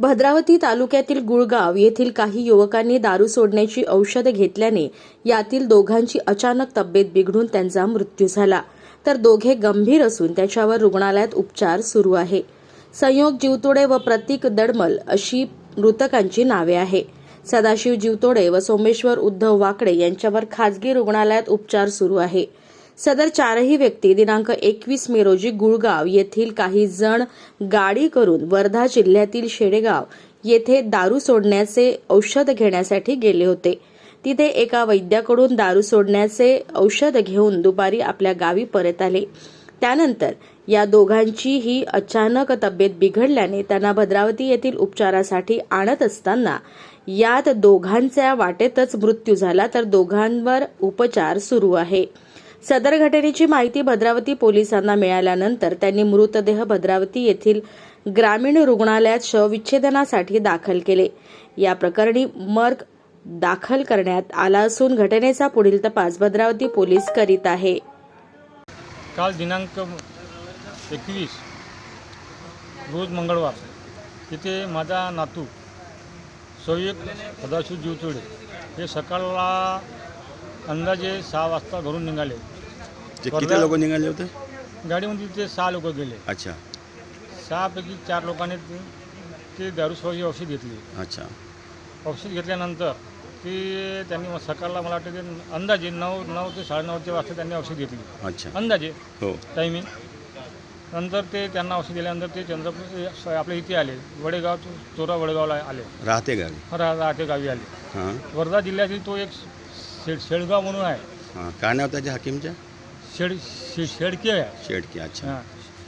भद्रावती तालुक्यातील गुळगाव येथील काही युवकांनी दारू सोडण्याची औषध घेतल्याने यातील दोघांची अचानक तब्येत बिघडून त्यांचा मृत्यू झाला. तर दोघे गंभीर असून त्याच्यावर रुग्णालयात उपचार सुरू आहे. संयोग जीवतोडे व प्रतीक दडमल अशी मृतकांची नावे आहे. सदाशिव जीवतोडे व सोमेश्वर उद्धव वाकडे यांच्यावर खासगी रुग्णालयात उपचार सुरू आहे. सदर चारही व्यक्ती दिनांक एकवीस मे रोजी गुळगाव येथील काही जण गाडी करून वर्धा जिल्ह्यातील शेडेगाव येथे दारू सोडण्याचे औषध घेण्यासाठी गेले होते. तिथे एका वैद्याकडून दारू सोडण्याचे औषध घेऊन दुपारी आपल्या गावी परत आले. त्यानंतर या दोघांची ही अचानक तब्येत बिघडल्याने त्यांना भद्रावती येथील उपचारासाठी आणत असताना यात दोघांच्या वाटेतच मृत्यू झाला तर दोघांवर उपचार सुरू आहे. सदर घटनेची माहिती भद्रावती पोलिसांना मिळाल्यानंतर त्यांनी मृतदेह भद्रावती येथील ग्रामीण रुग्णालयात शवविच्छेदनासाठी दाखल केले. या प्रकरणी मर्ग दाखल करण्यात आला असून घटनेचा पुढील तपास भद्रावती पोलीस करीत आहे. काल दिनांक एकवीस रोज मंगळवार तिथे माझा नातू सौयक सदाशिव जीवतोडे हे सकाळला अंदाजे सहा वाजता घरून निघाले. जे किती लोक निघाले होते? गाडीमध्ये ते सहा लोक गेले. अच्छा. सहापैकी चार लोकांनी ते- ते दारूसोबी औषध घेतली. अच्छा. औषध घेतल्यानंतर ते त्यांनी मग सकाळला मला वाटतं ते अंदाजे नऊ नऊ ते साडेनऊच्या वाजता त्यांनी औषध घेतली. अच्छा. अंदाजे. हो. टायमिंग नंतर ते त्यांना औषध दिल्यानंतर ते चंद्रपूर स- आपल्या इथे आले. वडेगाव चोरा वडेगावला आले. राहते गावी. रा राहते गावी आले. हां. वर्धा जिल्ह्यातील तो एक शेड शेडगाव म्हणून आहे. हां काय नाव त्याच्या हाकीमच्या शेड शे शेडके आहे. शेडकी अच्छा. हां.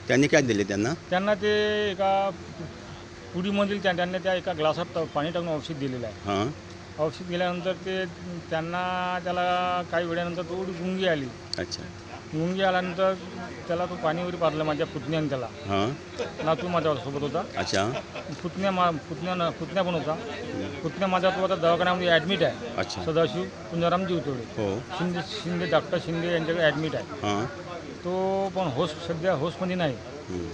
त्यांनी काय दिले त्यांना? त्यांना ते एका पुडीमधील त्या त्यांनी त्या एका ग्लासात पाणी टाकून औषध दिलेलं आहे. हां. औषध दिल्यानंतर ते त्यांना त्याला काही वेळानंतर थोडी गुंगी आली. अच्छा. गुंगी आल्यानंतर त्याला तो पाणी वगैरे पारलं माझ्या पुतण्याने त्याला. हां. नातू माझ्या सोबत होता. अच्छा. पुतण्या मा पुतण्या पुतण्या पण होता. पुतण्या माझा तो आता दवाखान्यामध्ये ॲडमिट आहे. अच्छा. सदाशिव पुंजाराम जीवतोडे हो. शिंदे शिंदे डॉक्टर शिंदे यांच्याकडे ॲडमिट आहे. तो पण होस सध्या होसमध्ये नाही. हं.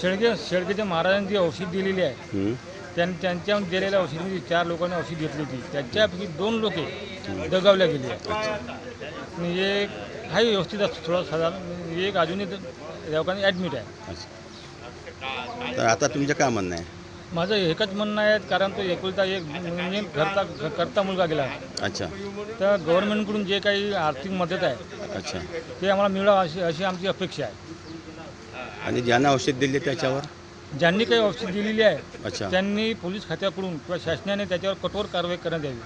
शेळके शेळकेच्या महाराजांनी जी औषध दिलेली आहे. त्यां त्यांच्या दिलेल्या औषधीमध्ये चार लोकांनी औषध घेतली होती. त्याच्यापैकी दोन लोके दगावल्या गेली. आणि एक आहे व्यवस्थित असतो थोडा साधारण. एक अजूनही दवाखान्यात ॲडमिट आहे. तर आता तुमचं काय म्हणणं आहे? माझं एकच म्हणणं आहे कारण तो एकुलता एक म्हणजे घरचा घ- करता मुलगा गेला. अच्छा. तर गव्हर्नमेंटकडून जे काही आर्थिक मदत आहे अच्छा. ते आम्हाला मिळावं अशी अशी आमची अपेक्षा आहे. आणि ज्यांना औषध दिले त्याच्यावर? ज्यांनी काही औषध दिलेली आहे अच्छा. त्यांनी पोलीस खात्याकडून किंवा शासनाने त्याच्यावर कठोर कारवाई करण्यात यावी.